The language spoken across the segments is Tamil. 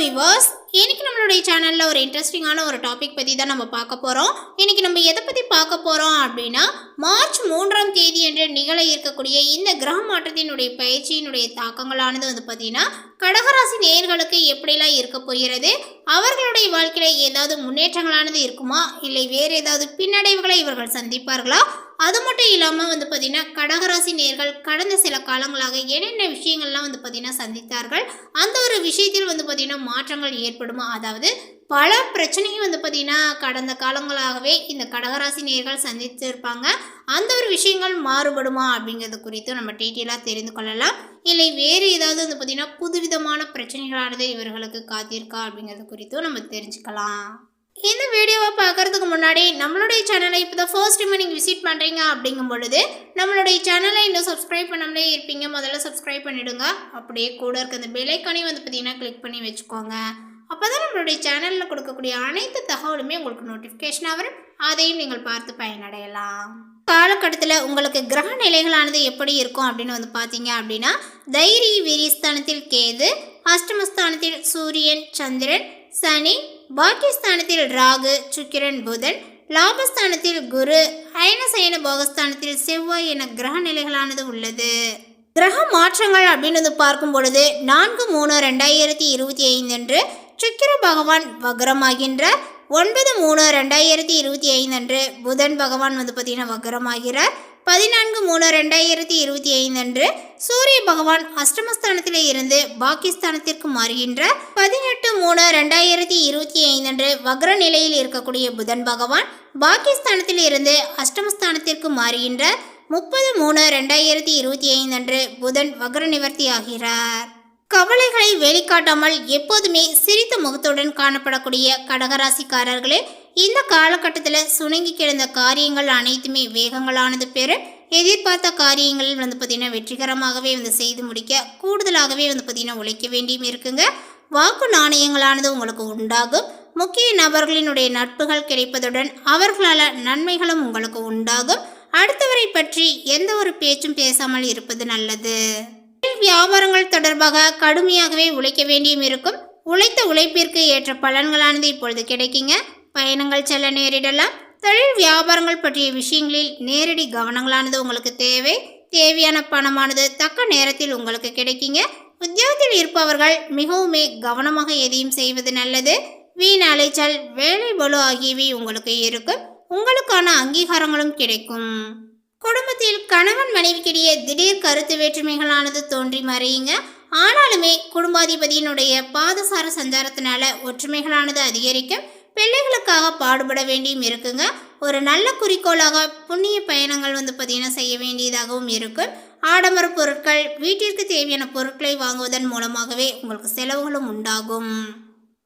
விவர்ஸ் இன்னைக்கு நம்மளுடைய சேனலில் ஒரு இன்ட்ரெஸ்டிங்கான ஒரு டாபிக் பற்றி தான் நம்ம பார்க்க போகிறோம் இன்னைக்கு நம்ம எதை பற்றி பார்க்க போகிறோம் அப்படின்னா மார்ச் மூன்றாம் தேதி என்று நிகழ இருக்கக்கூடிய இந்த கிரக மாற்றத்தினுடைய பயிற்சியினுடைய தாக்கங்களானது வந்து பார்த்தீங்கன்னா கடகராசி நேயர்களுக்கு எப்படிலாம் இருக்க போகிறது? அவர்களுடைய வாழ்க்கையில் ஏதாவது முன்னேற்றங்களானது இருக்குமா? இல்லை வேறு ஏதாவது பின்னடைவுகளை இவர்கள் சந்திப்பார்களா? அது மட்டும் இல்லாமல் வந்து பார்த்திங்கன்னா கடகராசி நேர்கள் கடந்த சில காலங்களாக என்னென்ன விஷயங்கள்லாம் வந்து பார்த்திங்கன்னா சந்தித்தார்கள்? அந்த ஒரு விஷயத்தில் வந்து பார்த்திங்கன்னா மாற்றங்கள் ஏற்படுமா? அதாவது பல பிரச்சனையும் வந்து பார்த்திங்கன்னா கடந்த காலங்களாகவே இந்த கடகராசி நேர்கள் சந்தித்திருப்பாங்க. அந்த ஒரு விஷயங்கள் மாறுபடுமா அப்படிங்கிறது குறித்து நம்ம டீட்டெயிலாக தெரிந்து கொள்ளலாம். இல்லை வேறு ஏதாவது வந்து பார்த்திங்கன்னா புதுவிதமான பிரச்சனைகளானது இவர்களுக்கு காத்திருக்கா அப்படிங்கிறது குறித்தும் நம்ம தெரிஞ்சுக்கலாம். இந்த வீடியோவை பார்க்கறதுக்கு முன்னாடி நம்மளுடைய சேனலை இப்போ தான் ஃபர்ஸ்ட் டைம் நீங்கள் விசிட் பண்ணுறீங்க அப்படிங்கும் பொழுது நம்மளுடைய சேனலை இன்னும் சப்ஸ்கிரைப் பண்ணாமலே இருப்பீங்க. முதல்ல சப்ஸ்கிரைப் பண்ணிவிடுங்க அப்படியே கூட இருக்க அந்த பெலைக்கானையும் வந்து பார்த்தீங்கன்னா கிளிக் பண்ணி வச்சுக்கோங்க. அப்போ தான் நம்மளுடைய சேனலில் கொடுக்கக்கூடிய அனைத்து தகவலுமே உங்களுக்கு நோட்டிஃபிகேஷன் வரும். அதையும் நீங்கள் பார்த்து பயனடையலாம். காலகட்டத்தில் உங்களுக்கு கிரக நிலைகளானது எப்படி இருக்கும் அப்படின்னு வந்து பார்த்தீங்க அப்படின்னா தைரிய வீரியஸ்தானத்தில் கேது அஷ்டமஸ்தானத்தில் சூரியன் சந்திரன் சனி பாக்கியஸ்தானத்தில் ராகு சுக்கிரன் புதன் லாபஸ்தானத்தில் குரு அயனசயன போகஸ்தானத்தில் செவ்வாய் என கிரக நிலைகளானது உள்ளது. கிரக மாற்றங்கள் அப்படின்னு வந்து பார்க்கும் பொழுது நான்கு மூணு ரெண்டாயிரத்தி இருபத்தி ஐந்து அன்று சுக்கிர பகவான் வக்ரமாகின்ற ஒன்பது மூணு ரெண்டாயிரத்தி இருபத்தி ஐந்து அன்று புதன் பகவான் வந்து பார்த்தீங்கன்னா வக்ரமாகிறார் பதினான்கு மூணு ரெண்டாயிரத்தி இருபத்தி ஐந்து அன்று சூரிய பகவான் அஷ்டமஸ்தானத்தில் இருந்து பாகிஸ்தானத்திற்கு மாறுகின்றார் பதினெட்டு மூணு ரெண்டாயிரத்தி இருபத்தி ஐந்து அன்று வக்ர நிலையில் இருக்கக்கூடிய புதன் பகவான் பாகிஸ்தானத்தில் இருந்து அஷ்டமஸ்தானத்திற்கு மாறுகின்றார் முப்பது மூணு ரெண்டாயிரத்தி இருபத்தி ஐந்து அன்று புதன் வக்ர நிவர்த்தி ஆகிறார் கவலைகளை வெளிக்காட்டாமல் எப்போதுமே சிரித்த முகத்துடன் காணப்படக்கூடிய கடகராசிக்காரர்களே இந்த காலகட்டத்தில் சுணங்கி கிடந்த காரியங்கள் அனைத்துமே வேகங்களானது பெற எதிர்பார்த்த காரியங்களில் வந்து பார்த்திங்கன்னா வெற்றிகரமாகவே வந்து செய்து முடிக்க கூடுதலாகவே வந்து பார்த்திங்கன்னா உழைக்க வேண்டியும் இருக்குங்க. வாக்கு நாணயங்களானது உங்களுக்கு உண்டாகும். முக்கிய நபர்களினுடைய நட்புகள் கிடைப்பதுடன் அவர்களால் நன்மைகளும் உங்களுக்கு உண்டாகும். அடுத்தவரை பற்றி எந்த ஒரு பேச்சும் பேசாமல் இருப்பது நல்லது. வியாபாரங்கள் தொடர்பாக கடுமையாகவே உழைக்க வேண்டியும் இருக்கும் உழைத்த உழைப்பிற்கு ஏற்ற பலன்களானது இப்பொழுது கிடைக்குங்க. பயணங்கள் செல்ல நேரிடலாம். தொழில் வியாபாரங்கள் பற்றிய விஷயங்களில் நேரடி கவனங்களானது உங்களுக்கு தேவை. தேவையான பணமானது தக்க நேரத்தில் உங்களுக்கு கிடைக்குங்க. உத்தியோகத்தில் இருப்பவர்கள் மிகவுமே கவனமாக எதையும் செய்வது நல்லது. வீண் அலைச்சல் வேலை பலு ஆகியவை உங்களுக்கு இருக்கும். உங்களுக்கான அங்கீகாரங்களும் கிடைக்கும். குடும்பத்தில் கணவன் மனைவிக்கிடையே திடீர் கருத்து வேற்றுமைகளானது தோன்றி மறையுங்க. ஆனாலுமே குடும்பாதிபதியினுடைய பாதசார சஞ்சாரத்தினால ஒற்றுமைகளானது அதிகரிக்கும். பிள்ளைகளுக்காக பாடுபட வேண்டியும் இருக்குங்க. ஒரு நல்ல குறிக்கோளாக புண்ணிய பயணங்கள் வந்து பார்த்தீங்கன்னா செய்ய வேண்டியதாகவும் இருக்கும். ஆடம்பர பொருட்கள் வீட்டிற்கு தேவையான பொருட்களை வாங்குவதன் மூலமாகவே உங்களுக்கு செலவுகளும் உண்டாகும்.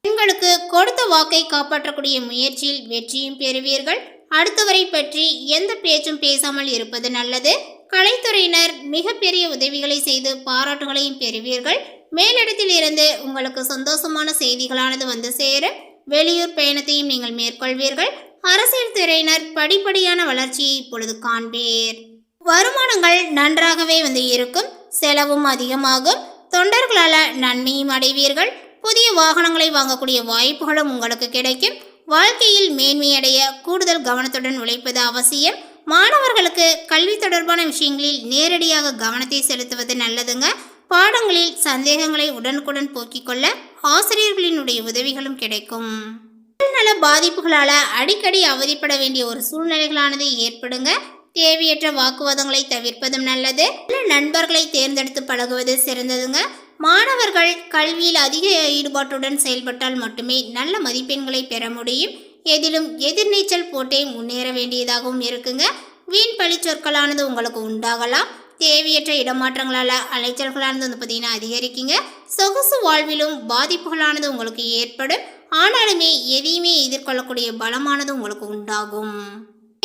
பெண்களுக்கு கொடுத்த வாக்கை காப்பாற்றக்கூடிய முயற்சியில் வெற்றியும் பெறுவீர்கள். அடுத்தவரை பற்றி எந்த பேச்சும் பேசாமல் இருப்பது நல்லது? கலைத்துறையினர் மிகப்பெரிய உதவிகளை செய்து பாராட்டுகளையும் பெறுவீர்கள். மேலிடத்தில் இருந்து உங்களுக்கு சந்தோஷமான செய்திகளானது வந்து சேர வெளியூர் பயணத்தையும் நீங்கள் மேற்கொள்வீர்கள். அரசியல் துறையினர் படிப்படியான வளர்ச்சியை இப்பொழுது காண்பீர். வருமானங்கள் நன்றாகவே வந்து இருக்கும். செலவும் அதிகமாகும். தொண்டர்களால் நன்மையும் அடைவீர்கள். புதிய வாகனங்களை வாங்கக்கூடிய வாய்ப்புகளும் உங்களுக்கு கிடைக்கும். வாழ்க்கையில் மேன்மையடைய கூடுதல் கவனத்துடன் உழைப்பது அவசியம். மாணவர்களுக்கு கல்வி தொடர்பான விஷயங்களில் நேரடியாக கவனத்தை செலுத்துவது நல்லதுங்க. பாடங்களில் சந்தேகங்களை உடனுக்குடன் போக்கிக் கொள்ள ஆசிரியர்களினுடைய உதவிகளும் கிடைக்கும். உடல்நல பாதிப்புகளால அடிக்கடி அவதிப்பட வேண்டிய ஒரு சூழ்நிலைகளானது ஏற்படுங்க. தேவையற்ற வாக்குவாதங்களை தவிர்ப்பதும் நல்லது. நண்பர்களை தேர்ந்தெடுத்து பழகுவது சிறந்ததுங்க. மாணவர்கள் கல்வியில் அதிக ஈடுபாட்டுடன் செயல்பட்டால் மட்டுமே நல்ல மதிப்பெண்களை பெற முடியும். எதிலும் எதிர்நீச்சல் போட்டே முன்னேற வேண்டியதாகவும் இருக்குங்க. வீண் பழி சொற்களானது உங்களுக்கு உண்டாகலாம். தேவையற்ற இடமாற்றங்களால் அலைச்சல்களானது வந்து பார்த்தீங்கன்னா அதிகரிக்குங்க. சொகுசு வாழ்விலும் பாதிப்புகளானது உங்களுக்கு ஏற்படும். ஆனாலுமே எதையுமே எதிர்கொள்ளக்கூடிய பலமானது உங்களுக்கு உண்டாகும்.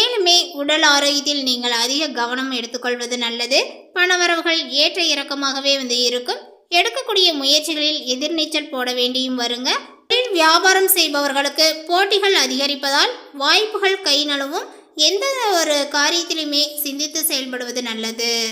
மேலுமே உடல் ஆரோக்கியத்தில் நீங்கள் அதிக கவனம் எடுத்துக்கொள்வது நல்லது. பணவரவுகள் ஏற்ற இறக்கமாகவே வந்து இருக்கும். எடுக்கக்கூடிய முயற்சிகளில் எதிர்நீச்சல் போட வேண்டியும் வருங்க. தொழில் வியாபாரம் செய்பவர்களுக்கு போட்டிகள் அதிகரிப்பதால் வாய்ப்புகள் கை நழுவும். எந்த ஒரு காரியத்திலுமே சிந்தித்து செயல்படுவது நல்லது.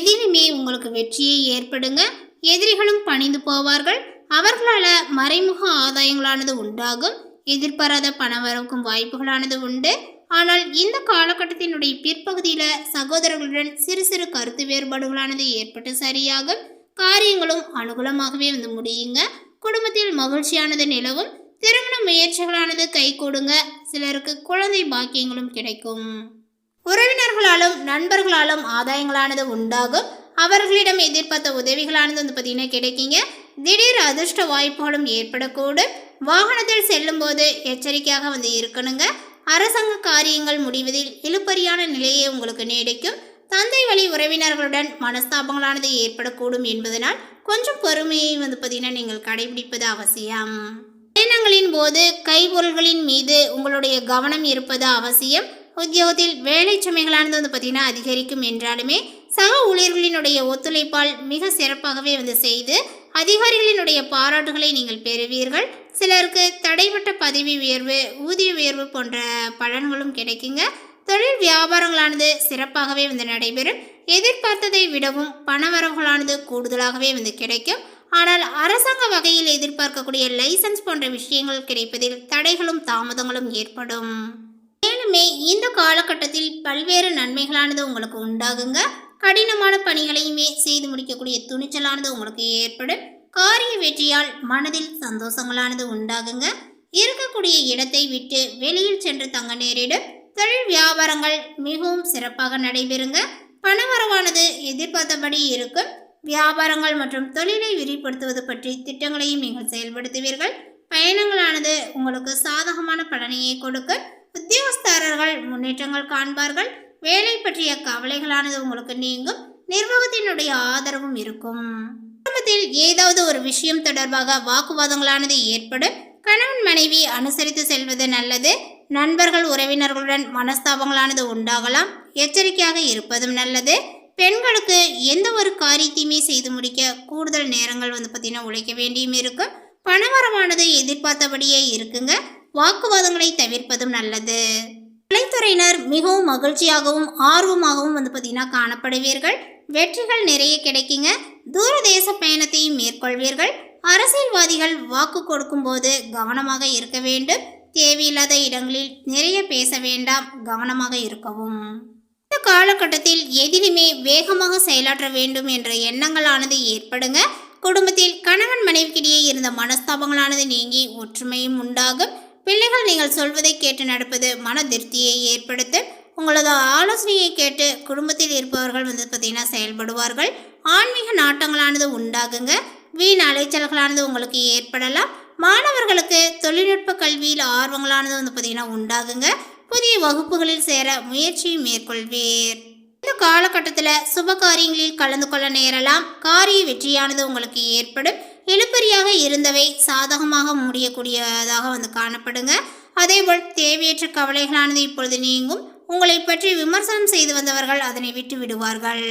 எதிலுமே உங்களுக்கு வெற்றியை ஏற்படுங்க. எதிரிகளும் பணிந்து போவார்கள். அவர்களால் மறைமுக ஆதாயங்களானது உண்டாகும். எதிர்பாராத பணவரவுக்கும் வாய்ப்புகளானது உண்டு. ஆனால் இந்த காலகட்டத்தினுடைய பிற்பகுதியில் சகோதரர்களுடன் சிறு சிறு கருத்து வேறுபாடுகளானது ஏற்பட்டு சரியாகும். காரியங்களும் அனுகூலமாகவே வந்து முடியுங்க. குடும்பத்தில் மகிழ்ச்சியானது நிலவும். திருமண முயற்சிகளானது கைகூடுங்க சிலருக்கு குழந்தை பாக்கியங்களும் கிடைக்கும். உறவினர்களாலும் நண்பர்களாலும் ஆதாயங்களானது உண்டாகும். அவர்களிடம் எதிர்பார்த்த உதவிகளானது வந்து பார்த்தீங்கன்னா கிடைக்குங்க. திடீர் அதிர்ஷ்ட வாய்ப்புகளும் ஏற்படக்கூடும். வாகனத்தில் செல்லும்போது எச்சரிக்கையாக வந்து இருக்கணுங்க. அரசாங்க காரியங்கள் முடிவதில் இழுப்பறியான நிலையே உங்களுக்கு நீடிக்கும். தந்தை வழி உறவினர்களுடன் மனஸ்தாபங்களானது ஏற்படக்கூடும் என்பதனால் கொஞ்சம் பொறுமையை வந்து பார்த்தீங்கன்னா நீங்கள் கடைபிடிப்பது அவசியம். பயணங்களின் போது கைபொருள்களின் மீது உங்களுடைய கவனம் இருப்பது அவசியம். உத்தியோகத்தில் வேலை சுமைகளானது வந்து பார்த்தீங்கன்னா அதிகரிக்கும் என்றாலுமே சக ஊழியர்களினுடைய ஒத்துழைப்பால் மிக சிறப்பாகவே வந்து செய்து அதிகாரிகளினுடைய பாராட்டுகளை நீங்கள் பெறுவீர்கள். சிலருக்கு தடைப்பட்ட பதவி உயர்வு ஊதிய உயர்வு போன்ற பலன்களும் கிடைக்குங்க. தொழில் வியாபாரங்களானது சிறப்பாகவே வந்து நடைபெறும். எதிர்பார்த்ததை விடவும் பணவரவுகளானது கூடுதலாகவே வந்து கிடைக்கும். ஆனால் அரசாங்க வகையில் எதிர்பார்க்கக்கூடிய லைசன்ஸ் போன்ற விஷயங்கள் கிடைப்பதில் தடைகளும் தாமதங்களும் ஏற்படும். மேலுமே இந்த காலகட்டத்தில் பல்வேறு நன்மைகளானது உங்களுக்கு உண்டாகுங்க. கடினமான பணிகளையுமே செய்து முடிக்கக்கூடிய துணிச்சலானது உங்களுக்கு ஏற்படும். காரிய வெற்றியால் மனதில் சந்தோஷங்களானது உண்டாகுங்க. இருக்கக்கூடிய இடத்தை விட்டு வெளியில் சென்று தங்க நேரிடும். தொழில் வியாபாரங்கள் மிகவும் சிறப்பாக நடைபெறுங்க. பணவரவானது எதிர்பார்த்தபடி இருக்கும். வியாபாரங்கள் மற்றும் தொழிலை விரிவுபடுத்துவது பற்றி திட்டங்களையும் நீங்கள் செயல்படுத்துவீர்கள். பயணங்களானது உங்களுக்கு சாதகமான பலனையை கொடுக்க உத்தியோகஸ்தாரர்கள் முன்னேற்றங்கள் காண்பார்கள். வேலை பற்றிய கவலைகளானது உங்களுக்கு நீங்கும். நிர்வாகத்தினுடைய ஆதரவும் இருக்கும். குடும்பத்தில் ஏதாவது ஒரு விஷயம் தொடர்பாக வாக்குவாதங்களானது ஏற்படும். கணவன் மனைவி அனுசரித்து செல்வது நல்லது. நண்பர்கள் உறவினர்களுடன் மனஸ்தாபங்களானது உண்டாகலாம். எச்சரிக்கையாக இருப்பதும் நல்லது. பெண்களுக்கு எந்த ஒரு காரியத்தையுமே செய்து முடிக்க கூடுதல் நேரங்கள் வந்து பார்த்தீங்கன்னா உழைக்க வேண்டியும் இருக்கும் பணவரமானது எதிர்பார்த்தபடியே இருக்குங்க. வாக்குவாதங்களை தவிர்ப்பதும் நல்லது. கலைத்துறையினர் மிகவும் மகிழ்ச்சியாகவும் ஆர்வமாகவும் வந்து பார்த்தீங்கன்னா காணப்படுவீர்கள். வெற்றிகள் நிறைய கிடைக்குங்க. தூரதேச பயணத்தையும் மேற்கொள்வீர்கள். அரசியல்வாதிகள் வாக்கு கொடுக்கும்போது கவனமாக இருக்க வேண்டும். தேவையில்லாத இடங்களில் நிறைய பேச வேண்டாம் கவனமாக இருக்கவும். இந்த காலகட்டத்தில் எதிலுமே வேகமாக செயலாற்ற வேண்டும் என்ற எண்ணங்களானது ஏற்படுங்க. குடும்பத்தில் கணவன் மனைவிக்கிடையே இருந்த மனஸ்தாபங்களானது நீங்கி ஒற்றுமையும் உண்டாகும். பிள்ளைகள் நீங்கள் சொல்வதை கேட்டு நடப்பது மன திருப்தியை ஏற்படுத்தும் உங்களது ஆலோசனையை கேட்டு குடும்பத்தில் இருப்பவர்கள் வந்து பார்த்தீங்கன்னா செயல்படுவார்கள். ஆன்மீக நாட்டங்களானது உண்டாகுங்க. வீண் அலைச்சல்களானது உங்களுக்கு ஏற்படலாம். மாணவர்களுக்கு தொழில்நுட்ப கல்வியில் ஆர்வங்களானது வந்து பார்த்தீங்கன்னா உண்டாகுங்க. புதிய வகுப்புகளில் சேர முயற்சியும் மேற்கொள்வீர். இந்த காலகட்டத்தில் சுப காரியங்களில் கலந்து கொள்ள நேரலாம். காரிய வெற்றியானது உங்களுக்கு ஏற்படும். எழுப்பறியாக இருந்தவை சாதகமாக முடியக்கூடியதாக வந்து காணப்படுங்க. அதேபோல் தேவையற்ற கவலைகளானது இப்பொழுது நீங்கும். உங்களை பற்றி விமர்சனம் செய்து வந்தவர்கள் அதனை விட்டு விடுவார்கள்.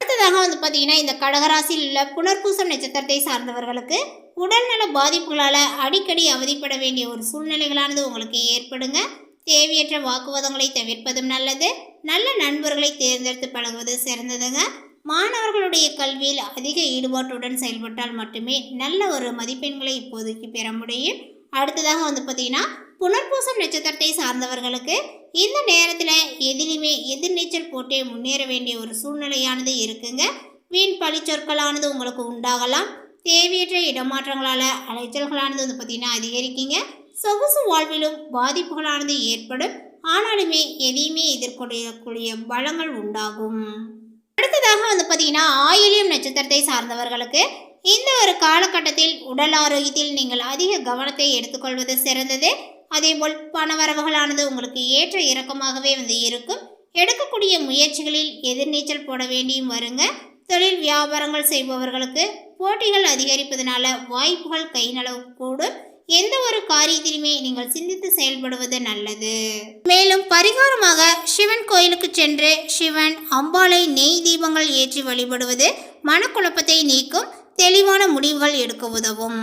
அடுத்ததாக வந்து பார்த்தீங்கன்னா இந்த கடகராசியில் உள்ள புனர்பூசம் நட்சத்திரத்தை சார்ந்தவர்களுக்கு உடல்நல பாதிப்புகளால் அடிக்கடி அவதிப்பட வேண்டிய ஒரு சூழ்நிலைகளானது உங்களுக்கு ஏற்படுங்க. தேவையற்ற வாக்குவாதங்களை தவிர்ப்பதும் நல்லது. நல்ல நண்பர்களை தேர்ந்தெடுத்து பழகுவது சிறந்ததுங்க. மாணவர்களுடைய கல்வியில் அதிக ஈடுபாட்டுடன் செயல்பட்டால் மட்டுமே நல்ல ஒரு மதிப்பெண்களை இப்போதைக்கு பெற முடியும். அடுத்ததாக வந்து பார்த்தீங்கன்னா புனர்பூசம் நட்சத்திரத்தை சார்ந்தவர்களுக்கு இந்த நேரத்தில் எதிலுமே எதிர்நீச்சல் போட்டே முன்னேற வேண்டிய ஒரு சூழ்நிலையானது இருக்குங்க. வீண் பழிச்சொற்களானது உங்களுக்கு உண்டாகலாம். தேவையற்ற இடமாற்றங்களால் அலைச்சல்களானது வந்து பார்த்தீங்கன்னா அதிகரிக்குங்க. சொகுசு வாழ்விலும் பாதிப்புகளானது ஏற்படும். ஆனாலுமே எதையுமே எதிர்கொள்ளக்கூடிய பலங்கள் உண்டாகும். அடுத்ததாக வந்து பார்த்திங்கன்னா ஆயிலியம் நட்சத்திரத்தை சார்ந்தவர்களுக்கு இந்த ஒரு காலகட்டத்தில் உடல் ஆரோக்கியத்தில் நீங்கள் அதிக கவனத்தை எடுத்துக்கொள்வது சிறந்தது. அதேபோல் பணவரவுகளானது உங்களுக்கு ஏற்ற இறக்கமாகவே வந்து இருக்கும். எடுக்கக்கூடிய முயற்சிகளில் எதிர்நீச்சல் போட வேண்டியும் வருங்க. தொழில் வியாபாரங்கள் செய்பவர்களுக்கு போட்டிகள் அதிகரிப்பதனால வாய்ப்புகள் கை கூட கூடும். எந்த ஒரு காரியத்திலுமே நீங்கள் சிந்தித்து செயல்படுவது நல்லது. மேலும் பரிகாரமாக சிவன் கோயிலுக்கு சென்று சிவன் அம்பாளை நெய் தீபங்கள் ஏற்றி வழிபடுவது மனக்குழப்பத்தை நீக்கும் தெளிவான முடிவுகள் எடுக்க உதவும்.